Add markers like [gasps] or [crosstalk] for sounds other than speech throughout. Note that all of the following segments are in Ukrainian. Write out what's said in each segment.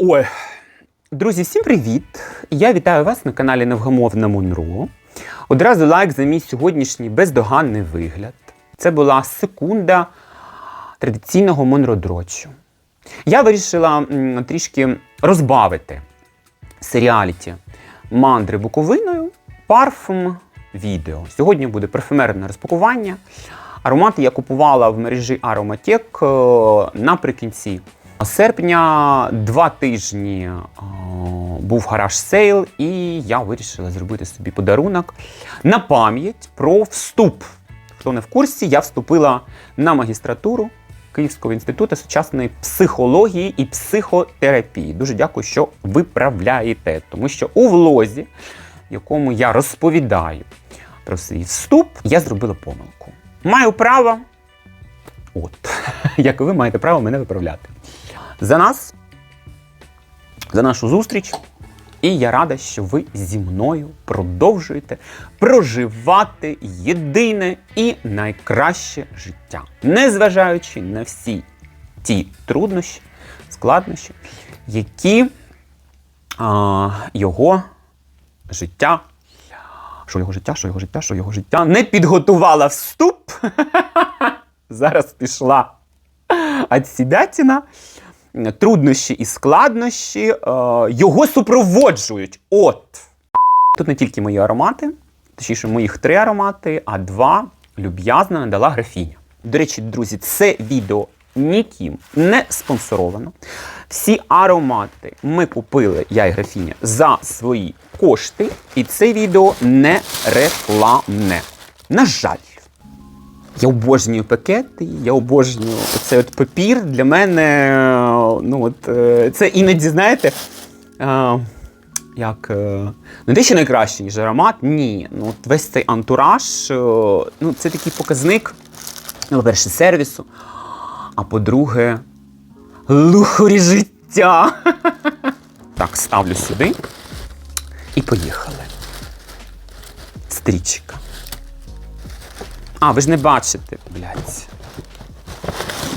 Ой. Друзі, всім привіт! Я вітаю вас на каналі Невгамовна Монро. Одразу лайк за мій сьогоднішній бездоганний вигляд. Це була секунда традиційного монродрочу. Я вирішила трішки розбавити серіаліті мандри Буковиною парфум відео. Сьогодні буде парфюмерне розпакування. Аромати я купувала в мережі Ароматек наприкінці серпня. Два тижні е, був гараж сейл, і я вирішила зробити собі подарунок на пам'ять про вступ. Хто не в курсі, я вступила на магістратуру Київського інституту сучасної психології і психотерапії. Дуже дякую, що виправляєте, тому що у влозі, якому я розповідаю про свій вступ, я зробила помилку. Маю право, от, [laughs] як ви маєте право мене виправляти. За нас, за нашу зустріч. І я рада, що ви зі мною продовжуєте проживати єдине і найкраще життя, незважаючи на всі ті труднощі, складнощі, які а, його життя, що його життя, що його життя, що його життя не підготувала вступ. [laughs] Зараз пішла отсідатіна. Труднощі і складнощі е, його супроводжують. От. Тут не тільки мої аромати, точніше, моїх три аромати, а два люб'язно надала графіня. До речі, друзі, це відео ніким не спонсоровано. Всі аромати ми купили, я і графіня, за свої кошти, і це відео не рекламне. На жаль. Я обожнюю пакети, я обожнюю цей от папір. Для мене ну от, е, це іноді, знаєте, е, як е, не те, що найкраще, ніж аромат, ні. Ну, от весь цей антураж, е, ну, це такий показник, ну, по-перше, сервісу, а по-друге, лухарі життя. [laughs] Так, ставлю сюди і поїхали. Стрічка. А, ви ж не бачите, блядь.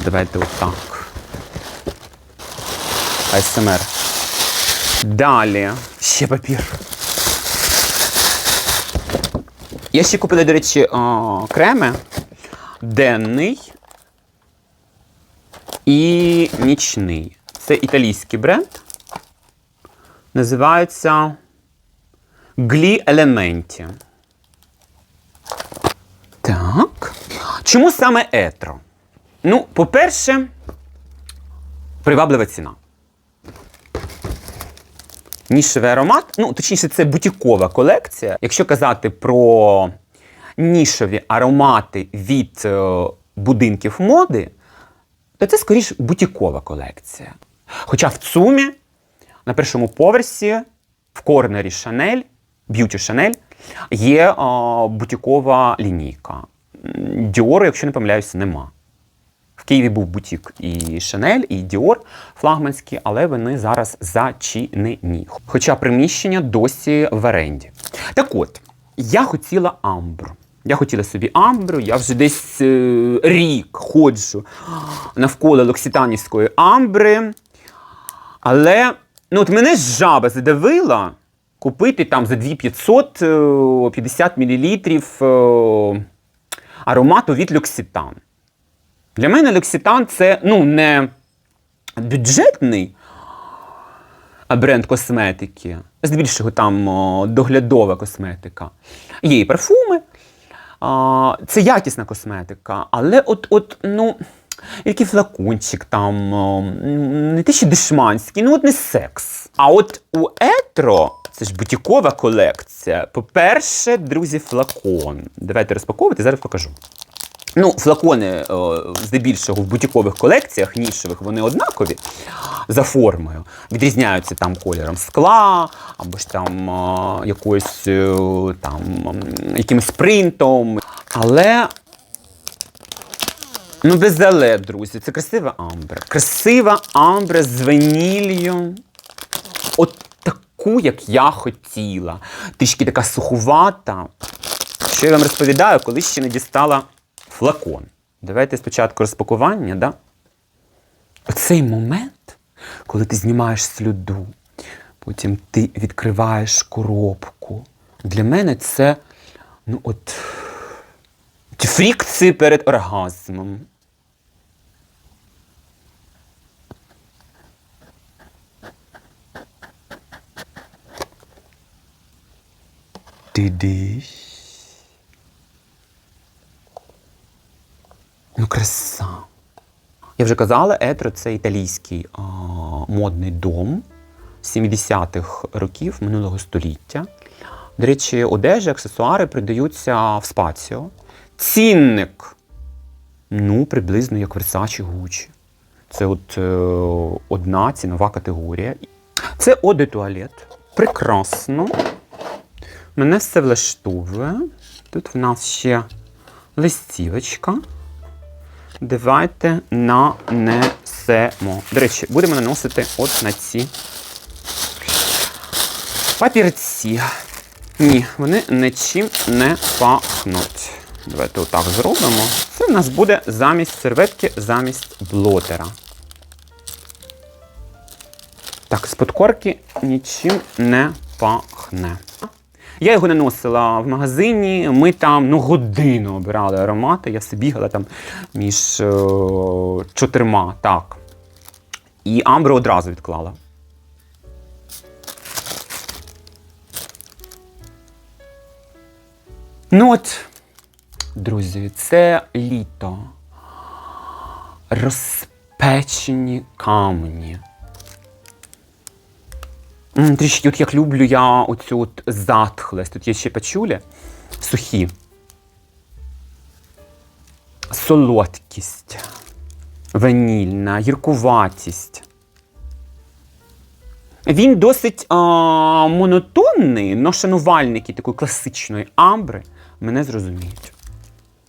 Давайте отак. АСМР. Далі. Ще папір. Я ще купила, до речі, о, креми. Денний і нічний. Це італійський бренд. Називається Глі Елементі. Так. Чому саме етро? Ну, по-перше, приваблива ціна. Нішевий аромат, ну, точніше, це бутікова колекція. Якщо казати про нішові аромати від е, будинків моди, то це скоріш бутікова колекція. Хоча в ЦУМі на першому поверсі в корнері Шанель, б'юті Шанель, є о, бутікова лінійка. Діору, якщо не помиляюся, нема. Києві був бутік і Шанель, і Діор флагманські, але вони зараз зачинені. Хоча приміщення досі в оренді. Так от, я хотіла амбру. Я хотіла собі амбру, я вже десь е, рік ходжу навколо локситанівської амбри. Але ну, от мене жаба задавила купити там за 2500 е, 50 мл аромату від Люкситан. Для мене Люкситан це ну, не бюджетний бренд косметики, здебільшого там доглядова косметика. Є і парфуми. Це якісна косметика, але от, от, ну, який флакончик там, не те, що дешманський, ну от не секс. А от у Етро, це ж бутікова колекція. По-перше, друзі, флакон. Давайте розпаковувати, зараз покажу. Ну, флакони, о, здебільшого в бутікових колекціях нішевих, вони однакові за формою. Відрізняються там кольором скла, або ж там о, якоюсь е, там якимось принтом. Але. Ну, без але, друзі, це красива амбра. Красива амбра з ванілью. От таку, як я хотіла. Трішки така сухувата. Що я вам розповідаю, коли ще не дістала флакон. Давайте спочатку розпакування, да? Оцей момент, коли ти знімаєш слюду, потім ти відкриваєш коробку. Для мене це ну от ті фрікції перед оргазмом. Дидись. Ну, краса. Я вже казала, Етро це італійський а, модний дом 70-х років минулого століття. До речі, одежа, аксесуари продаються в спаціо. Цінник. Ну, приблизно як Versace Gucci. Це от е, одна цінова категорія. Це оде туалет. Прекрасно. Мене все влаштовує. Тут в нас ще листівочка. Давайте нанесемо. До речі, будемо наносити от на ці папірці. Ні, вони нічим не пахнуть. Давайте отак зробимо. Це в нас буде замість серветки, замість блотера. Так, з подкорки нічим не пахне. Я його наносила в магазині. Ми там ну, годину обирали аромати. Я все бігала там між е, чотирма. Так. І амбру одразу відклала. Ну от, друзі, це літо. Розпечені камені. Трішки, от як люблю я оцю от затхлесть. Тут є ще пачулі сухі. Солодкість, ванільна, гіркуватість. Він досить а, монотонний, но шанувальники такої класичної амбри мене зрозуміють.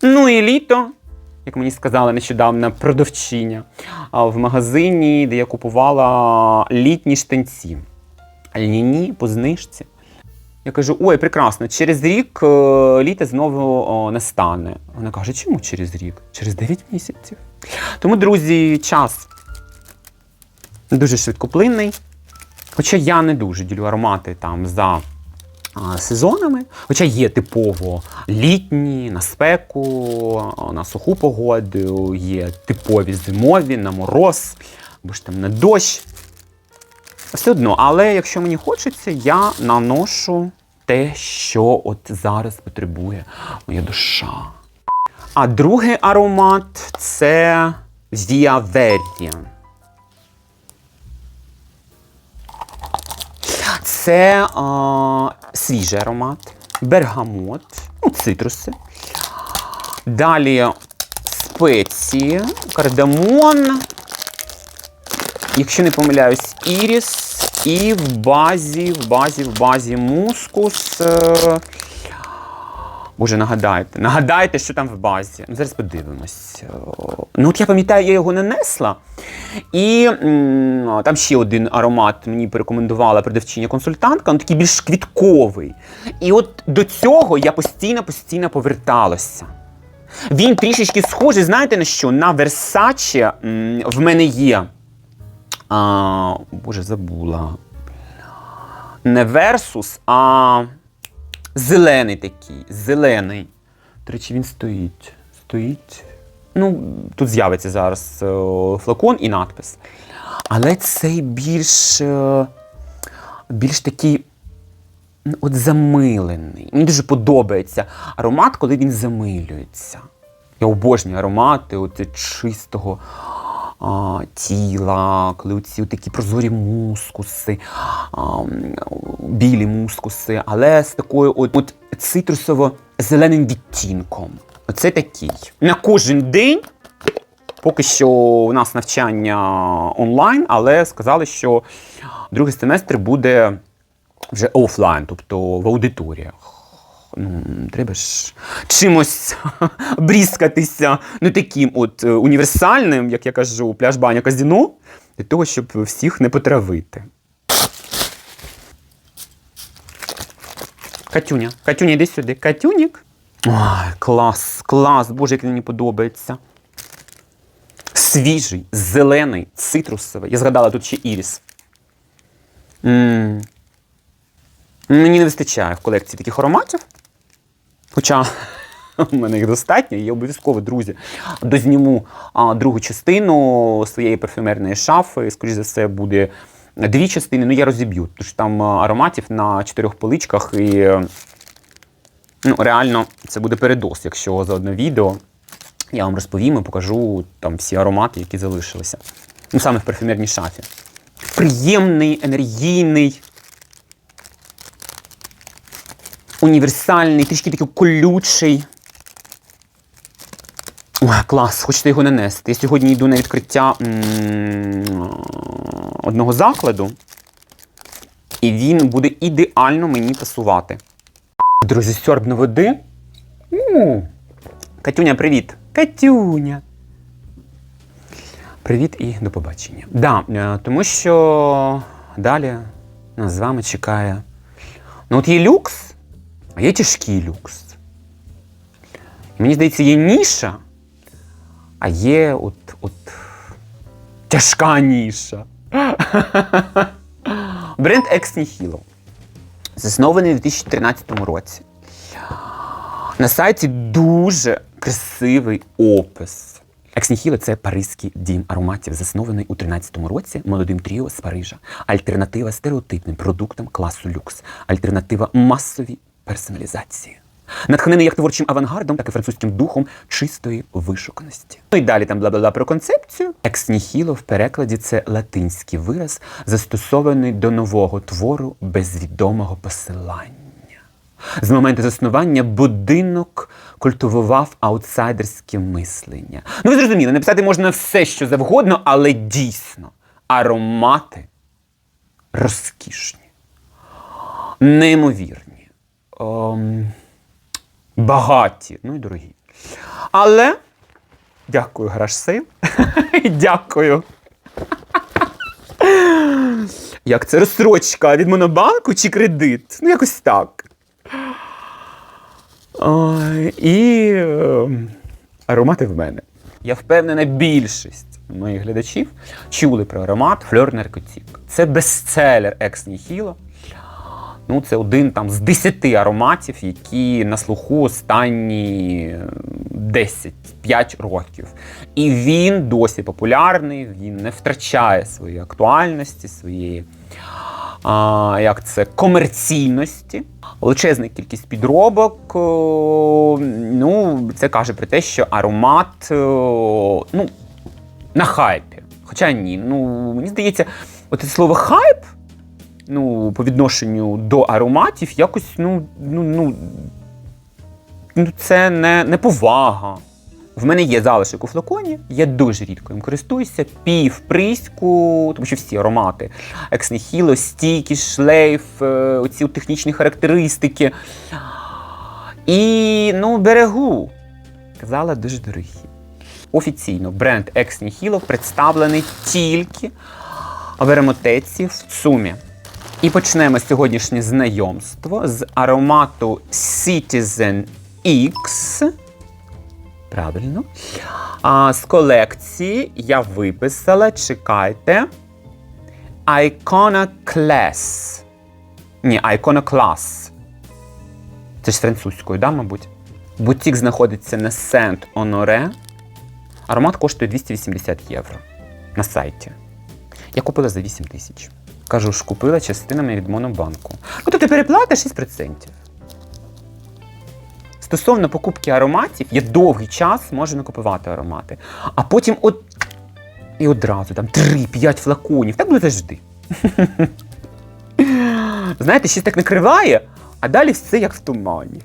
Ну і літо, як мені сказала нещодавно продавчиня в магазині, де я купувала літні штанці. Льняні по знижці. Я кажу: ой, прекрасно, через рік е, літо знову настане. Вона каже, чому через рік? Через 9 місяців. Тому, друзі, час дуже швидкоплинний. Хоча я не дуже ділю аромати там за сезонами, хоча є типово літні, на спеку, на суху погоду, є типові зимові, на мороз, або ж там на дощ. Все одно, але якщо мені хочеться, я наношу те, що от зараз потребує моя душа. А другий аромат це Via Це а, свіжий аромат, бергамот, ну, цитруси. Далі спеції, кардамон, якщо не помиляюсь, іріс і в базі, в базі, в базі мускус. е, Боже, нагадайте, нагадайте, що там в базі. Ну, Зараз подивимось. Е, Ну, от я пам'ятаю, я його нанесла. І там ще один аромат мені порекомендувала продавчиня консультантка, він такий більш квітковий. І от до цього я постійно-постійно поверталася. Він трішечки схожий, знаєте на що? На Versace в мене є. А, Боже, забула. Не Versus, а зелений такий. Зелений. До речі, він стоїть. Стоїть. Ну, тут з'явиться зараз е, флакон і надпис. Але цей більш, е, більш такий ну, от замилений. Мені дуже подобається аромат, коли він замилюється. Я обожнюю аромати от чистого а, тіла, коли оці такі прозорі мускуси, а, білі мускуси, але з такою от, от цитрусово-зеленим відтінком. Оце такий. На кожен день. Поки що у нас навчання онлайн, але сказали, що другий семестр буде вже офлайн, тобто в аудиторіях. Ну, треба ж чимось брізкатися, не таким от е, універсальним, як я кажу, пляж баня казіно, для того, щоб всіх не потравити. Катюня, Катюня, йди сюди. Катюнік. Ой, клас, клас, боже, як мені подобається. свіжий, зелений, цитрусовий. Я згадала тут ще іріс. м Мені не вистачає в колекції таких ароматів. Хоча у мене їх достатньо, і я обов'язково, друзі, дозніму а, другу частину своєї парфюмерної шафи. Скоріше за все, буде дві частини. Ну, я розіб'ю, тому що там ароматів на чотирьох поличках, і ну, реально це буде передос, якщо за одне відео я вам розповім і покажу там всі аромати, які залишилися. Ну, саме в парфюмерній шафі. Приємний, енергійний. Універсальний, трішки такий колючий. Ой, клас, хочете його нанести. Я сьогодні йду на відкриття одного закладу, і він буде ідеально мені пасувати. Друзі, сьорбну води. Катюня, привіт. Катюня. Привіт і до побачення. Да, е, тому що далі нас з вами чекає. Ну, от є люкс, а є тяжкий люкс. Мені здається, є ніша, а є от, от тяжка ніша. [laughs] Бренд Ex Nihilo. Заснований у 2013 році. На сайті дуже красивий опис. Ex – це паризький дім ароматів, заснований у 13-му році молодим тріо з Парижа. Альтернатива стереотипним продуктам класу люкс. Альтернатива масовій персоналізації. Натхнений як творчим авангардом, так і французьким духом чистої вишуканості. Ну і далі там бла-бла-бла про концепцію. Nihilo в перекладі це латинський вираз, застосований до нового твору без відомого посилання. З моменту заснування будинок культивував аутсайдерське мислення. Ну, ви зрозуміли, написати можна все, що завгодно, але дійсно аромати розкішні, неймовірні, багаті, ну і дорогі. Але дякую, гараж сейл. [laughs] Дякую. Як це розстрочка від монобанку чи кредит? Ну, якось так. Ой, і е, аромати в мене. Я впевнена, більшість моїх глядачів чули про аромат Фльор Наркотік. Це бестселер Екс Ніхіло. Ну, це один там з 10 ароматів, які на слуху останні 10-5 років. І він досі популярний, він не втрачає своєї актуальності, своєї а, як це, комерційності. Величезна кількість підробок. о, Ну, це каже про те, що аромат о, ну, на хайпі. Хоча ні. Ну, мені здається, от це слово хайп ну, по відношенню до ароматів якось, ну, ну, ну, ну це не, не повага. В мене є залишок у флаконі, я дуже рідко їм користуюся, пів приську, тому що всі аромати, екснехіло, стійкість, шлейф, е, оці технічні характеристики. І ну, берегу. Казала, дуже дорогі. Офіційно бренд Nihilo представлений тільки в еремотеці в ЦУМі. І почнемо сьогоднішнє знайомство з аромату Citizen X. Правильно. А, з колекції я виписала, чекайте. Iconoclast. Ні, Iconoclast. Це ж французькою, да, мабуть? Бутік знаходиться на Сент Оноре. Аромат коштує 280 євро на сайті. Я купила за 8 тисяч. Кажу ж, купила частинами від Монобанку. Ну, то ти переплата 6%. Стосовно покупки ароматів, я довгий час можу не купувати аромати. А потім от. І одразу там 3-5 флаконів. Так буде завжди. [laughs] Знаєте, щось так накриває, а далі все як в тумані.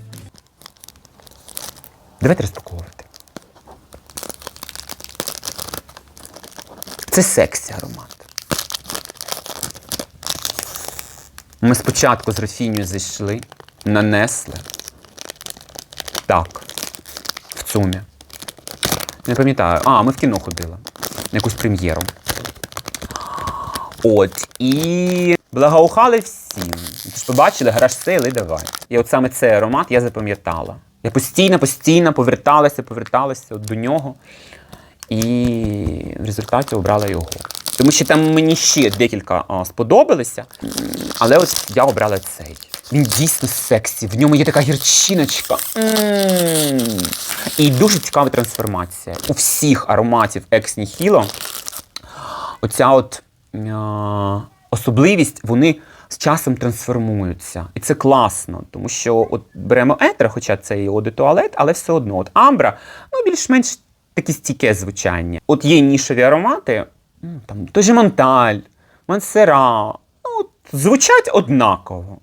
Давайте розпаковувати. Це сексі аромат. Ми спочатку з Рафінію зайшли, нанесли. Так. В цумі. Не пам'ятаю. А, ми в кіно ходили. На якусь прем'єру. От. І благоухали всім. Побачили, гараж і давай. І от саме цей аромат я запам'ятала. Я постійно, постійно поверталася, поверталася от до нього. І в результаті обрала його. Тому що там мені ще декілька а, сподобалися, але ось я обрала цей. Він дійсно сексі, в ньому є така гірчиночка. І дуже цікава трансформація. У всіх ароматів Ex Nihilo оця от е, особливість, вони з часом трансформуються. І це класно, тому що от беремо етер, хоча це і оде туалет, але все одно. От амбра, ну більш-менш таке стійке звучання. От є нішові аромати, там той Монталь, Мансера, ну, звучать однаково.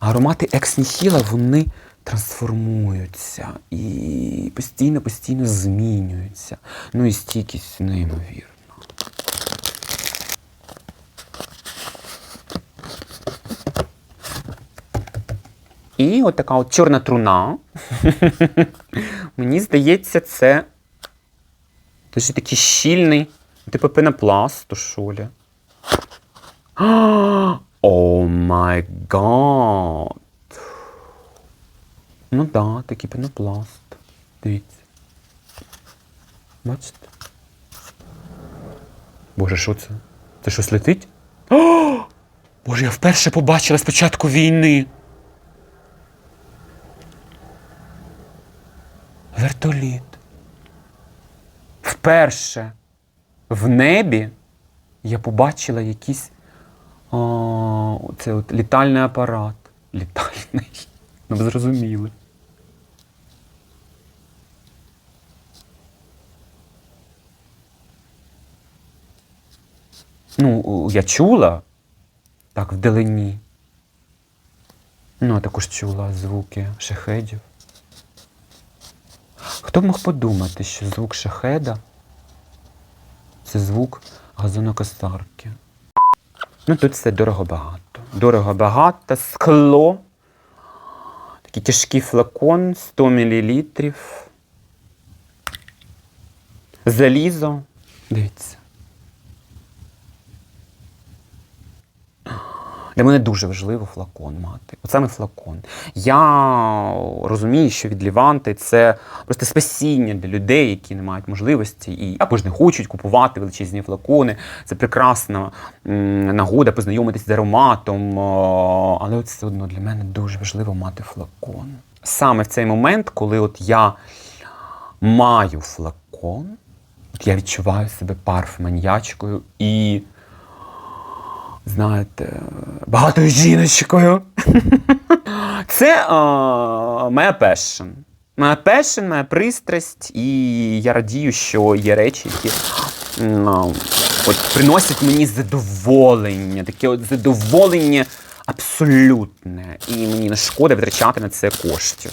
Аромати Екс Ніхіла, вони трансформуються і постійно-постійно змінюються. Ну і стійкість неймовірна. І от така от чорна труна. [laughs] Мені здається, це дуже такий щільний, типу пенопласту, що лі. [gasps] О май гад. Ну так, да, такий пенопласт. Дивіться. Бачите? Боже, що це? Це щось летить? О! [gasps] Боже, я вперше побачила спочатку війни. Вертоліт. Вперше в небі я побачила якийсь о, це от літальний апарат. Літальний. Ну, зрозуміли. Ну, я чула так вдалині. Ну, а також чула звуки шахедів. Хто б мог подумати, що звук шахеда це звук газонокосарки. Ну тут все дорого-багато. Дорого-багато, скло. Такий тяжкий флакон, 100 мл. Залізо. Дивіться. Для мене дуже важливо флакон мати. От саме флакон. Я розумію, що від Ліванти це просто спасіння для людей, які не мають можливості і або ж не хочуть купувати величезні флакони. Це прекрасна нагода познайомитись з ароматом. Але от все одно для мене дуже важливо мати флакон. Саме в цей момент, коли от я маю флакон, от я відчуваю себе парфманьячкою і знаєте, багатою жіночкою. [laughs] Це е, моя пешн. Моя пешн, моя пристрасть, і я радію, що є речі, які м, от, приносять мені задоволення, таке от задоволення абсолютне. І мені не шкода витрачати на це коштів.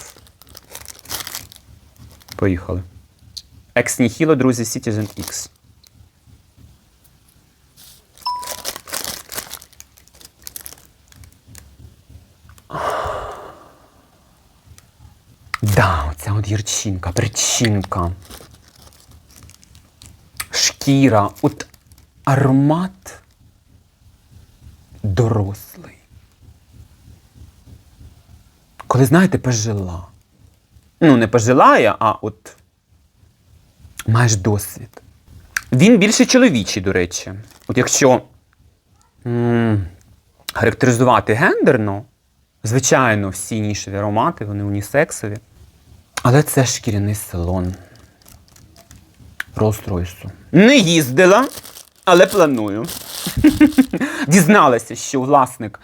Поїхали. Екс Ніхіло, друзі, Citizen X. Да, оця от гірчинка, причинка. Шкіра, от аромат дорослий. Коли, знаєте, пожила. Ну, не пожила, а от маєш досвід. Він більше чоловічий, до речі. От якщо м- характеризувати гендерно, звичайно, всі нішеві аромати, вони унісексові. Але це шкіряний салон. Роллс-Ройсу. Не їздила, але планую. [laughs] Дізналася, що власник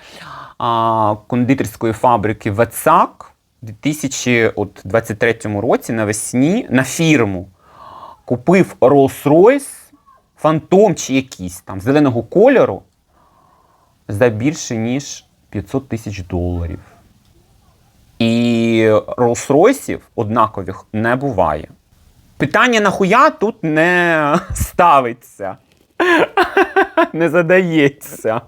а, кондитерської фабрики Вацак у 2023 році навесні на фірму купив Rolls-Royce, фантом чи якийсь там зеленого кольору за більше ніж 500 тисяч доларів. І Rolls-Royce'ів однакових не буває. Питання нахуя тут не ставиться, [laughs] не задається.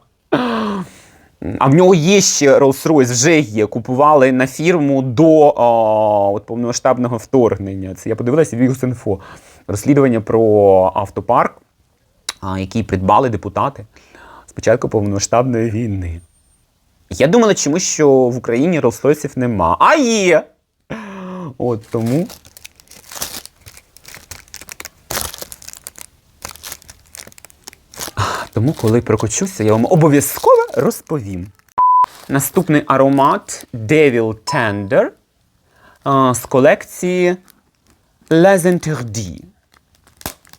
А в нього є ще Rolls-Royce, вже є. Купували на фірму до о, от повномасштабного вторгнення. Це я подивилася Вігус.Інфо. Розслідування про автопарк, який придбали депутати з початку повномасштабної війни. Я думала чомусь, що в Україні Rolls-Royce'ів нема. А є! От тому. Тому, коли прокочуся, я вам обов'язково розповім. Наступний аромат Devil Tender з колекції Les Interdits.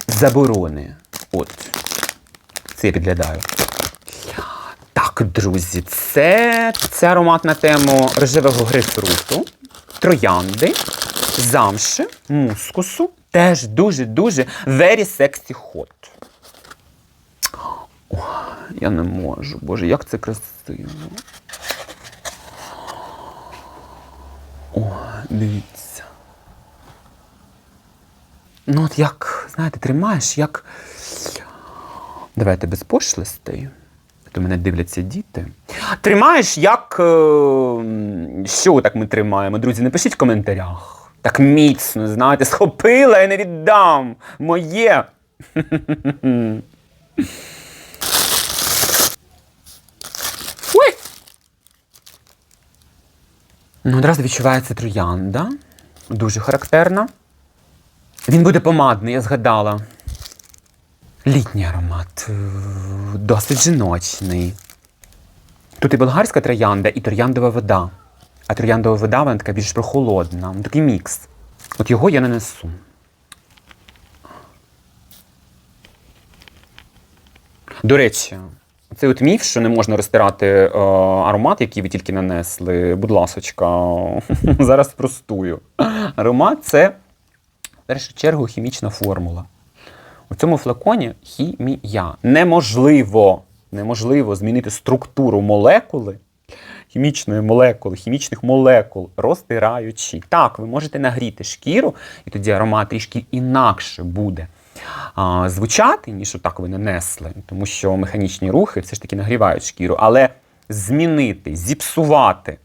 Заборони. От. Це я підглядаю. Друзі, це, це аромат на тему рожевого грейпфруту, троянди, замши, мускусу. Теж дуже-дуже very sexy hot. О, я не можу. Боже, як це красиво. О, дивіться. Ну, от як, знаєте, тримаєш, як. Давайте без пошлостей. То мене дивляться діти. Тримаєш, як. е, Що так ми тримаємо? Друзі, напишіть в коментарях. Так міцно, знаєте, схопила і не віддам. Моє. [laughs] Ой! Ну, одразу відчувається троянда. Дуже характерна. Він буде помадний, я згадала. Літній аромат, е, досить жіночний. Тут і болгарська троянда, і трояндова вода. А трояндова вода вона така більш прохолодна. Ну, Такий мікс. От його я не несу. До речі, цей от міф, що не можна розтирати е, аромат, який ви тільки нанесли. Будь ласочка, [laughs] зараз спростую. Аромат це в першу чергу хімічна формула. У цьому флаконі хімія. Неможливо, неможливо змінити структуру молекули, хімічної молекули, хімічних молекул, розтираючи. Так, ви можете нагріти шкіру, і тоді аромат трішки інакше буде звучати, ніж отак ви нанесли, тому що механічні рухи все ж таки нагрівають шкіру. Але змінити, зіпсувати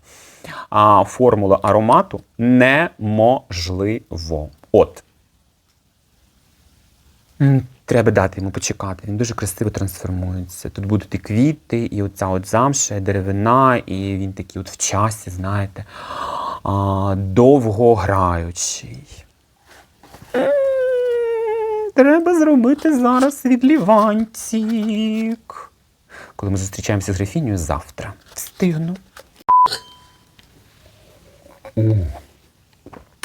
формулу аромату неможливо. От. Треба дати йому почекати. Він дуже красиво трансформується. Тут будуть і квіти, і оця от замша, і деревина, і він такий от в часі, знаєте, а, довгограючий. Треба зробити зараз відліванцік. Коли ми зустрічаємося з графінею завтра. Встигну.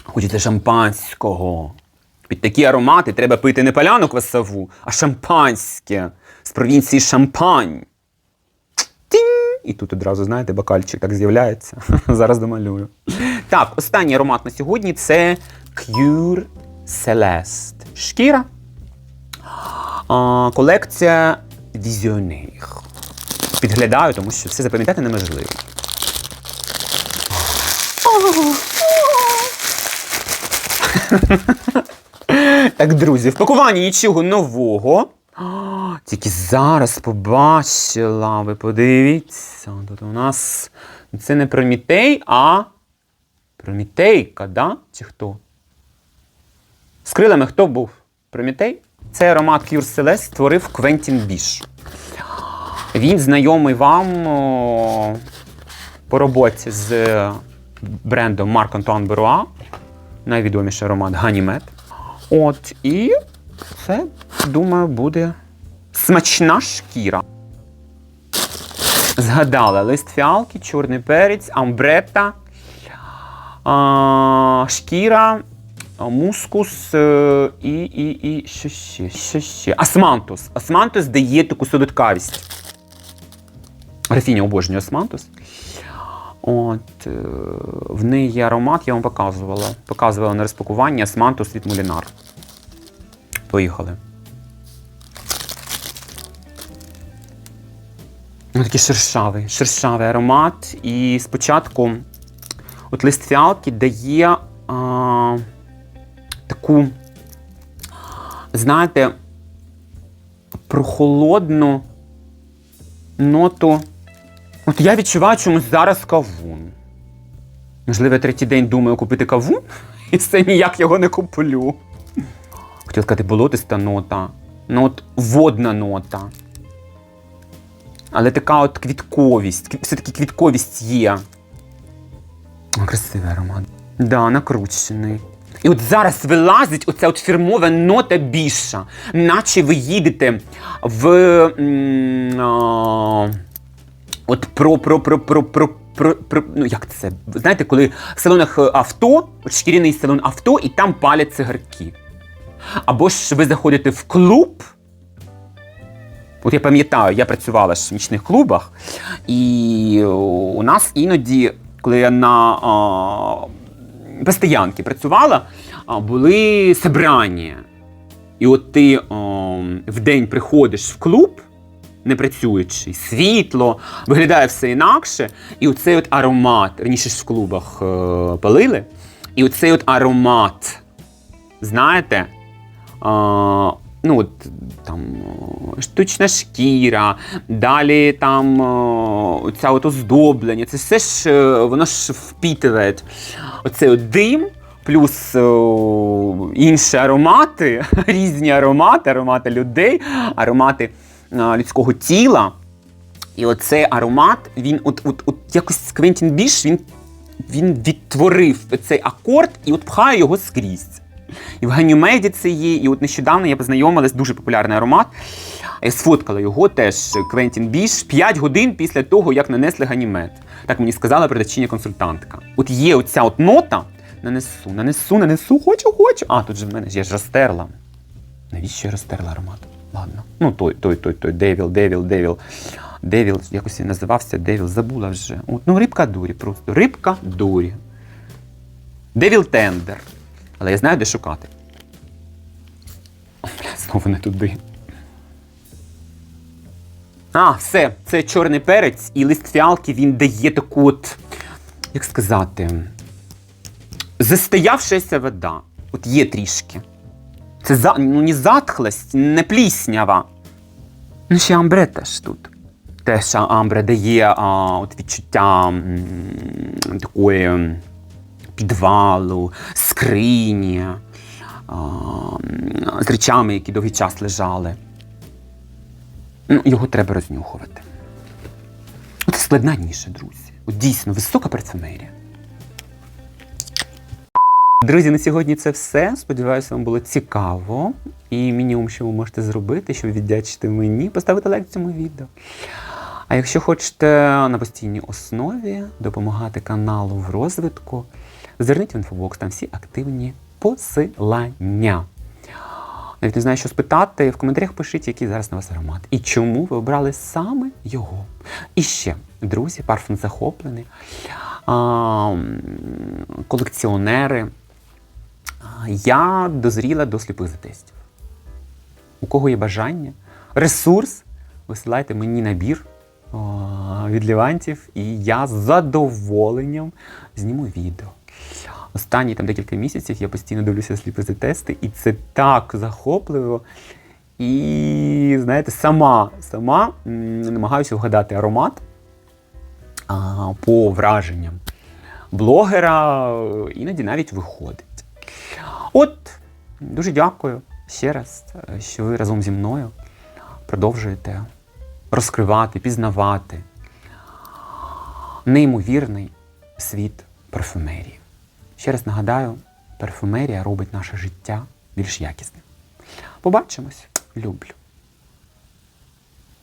Хочеться шампанського. Під такі аромати треба пити не поляну квасову, а шампанське з провінції Шампань. Тінь! І тут одразу, знаєте, бокальчик так з'являється. [laughs] Зараз домалюю. Так, останній аромат на сьогодні це Cure Celeste. Шкіра. А, колекція Visionaire. Підглядаю, тому що все запам'ятати неможливо. [laughs] Так, друзі, в пакуванні нічого нового. Тільки зараз побачила. Ви подивіться. Тут у нас це не Промітей, а Промітейка, да? Чи хто? З крилами хто був? Промітей? Цей аромат Cure Celeste створив Квентін Біш. Він знайомий вам о, по роботі з брендом Марк Антуан Беруа, найвідоміший аромат Ганімед. От, і це, думаю, буде смачна шкіра. Згадала лист фіалки, чорний перець, амбрета, а, шкіра, мускус е, і, і, і що ще, що ще? Асмантус. Асмантус дає таку солодкавість. Графіня обожнює османтус. От, е, в неї є аромат, я вам показувала. Показувала на розпакуванні османтус від Мулінар. Поїхали. Такий шершавий, шершавий аромат. І спочатку от лист фіалки дає а, таку, знаєте, прохолодну ноту. От я відчуваю чомусь зараз кавун. Можливо, я третій день думаю купити кавун, [laughs] і все ніяк його не куплю. Хотіла сказати, болотиста нота. Ну от водна нота. Але така от квітковість. Все-таки квітковість є. Красивий аромат. Да, накручений. І от зараз вилазить оця от фірмова нота більша, наче ви їдете в. От про, про, про, про, про, про, про, ну як це? Знаєте, коли в салонах авто, от шкіряний салон авто, і там палять цигарки. Або ж ви заходите в клуб. От я пам'ятаю, я працювала ж в нічних клубах, і у нас іноді, коли я на а, постоянки працювала, а, були собрання. І от ти о, в день приходиш в клуб, не працюючи, світло, виглядає все інакше. І оцей от аромат, раніше ж в клубах е, палили, і оцей от аромат, знаєте, а, ну от там штучна шкіра, далі там о, ця от оздоблення, це все ж е, воно ж впітує оцей от дим. Плюс о, інші аромати, [laughs] різні аромати, аромати людей, аромати а, людського тіла. І оцей аромат, він от, от, от якось Квентін Біш, він, він відтворив цей акорд і от пхає його скрізь. І в Ганімеді це є, і от нещодавно я познайомилась, дуже популярний аромат. Сфоткала його теж Квентін Біш 5 годин після того, як нанесли ганімед. Так мені сказала продавчиня консультантка. От є оця от нота, нанесу, нанесу, нанесу, хочу, хочу. А, тут же в мене ж я ж розтерла. Навіщо я розтерла аромат? Ладно. Ну, той, той, той, той, Девіл, Девіл, Девіл. Девіл, якось він називався Девіл, забула вже. От, ну, рибка дурі просто. Рибка дурі. Девіл тендер. Але я знаю, де шукати. О, бля, знову не туди. А, все, це чорний перець, і лист фіалки він дає таку от, як сказати, застоявшаяся вода. От є трішки. Це за, ну, не затхлость, не пліснява. Ну, ще амбре теж тут. Теж амбре дає а, от відчуття м, такої підвалу, скрині з речами, які довгий час лежали. Ну, його треба рознюхувати. От складніше, друзі. От дійсно висока парфюмерія. Друзі, на сьогодні це все. Сподіваюся, вам було цікаво. І мінімум, що ви можете зробити, щоб віддячити мені, поставити лайк цьому відео. А якщо хочете на постійній основі допомагати каналу в розвитку, зверніть в інфобокс, там всі активні посилання. Навіть не знаю, що спитати. В коментарях пишіть, який зараз на вас аромат. І чому ви обрали саме його. І ще, друзі, парфум захоплений, а, колекціонери. Я дозріла до сліпих затестів. У кого є бажання, ресурс, висилайте мені набір від лівантів, і я з задоволенням зніму відео. Останні там декілька місяців я постійно дивлюся сліпі тести, і це так захопливо. І, знаєте, сама, сама намагаюся вгадати аромат а, по враженням блогера, е, іноді навіть виходить. От, дуже дякую ще раз, е, що ви разом зі мною продовжуєте розкривати, пізнавати неймовірний світ парфюмерії. Ще раз нагадаю, парфумерія робить наше життя більш якісним. Побачимось, люблю.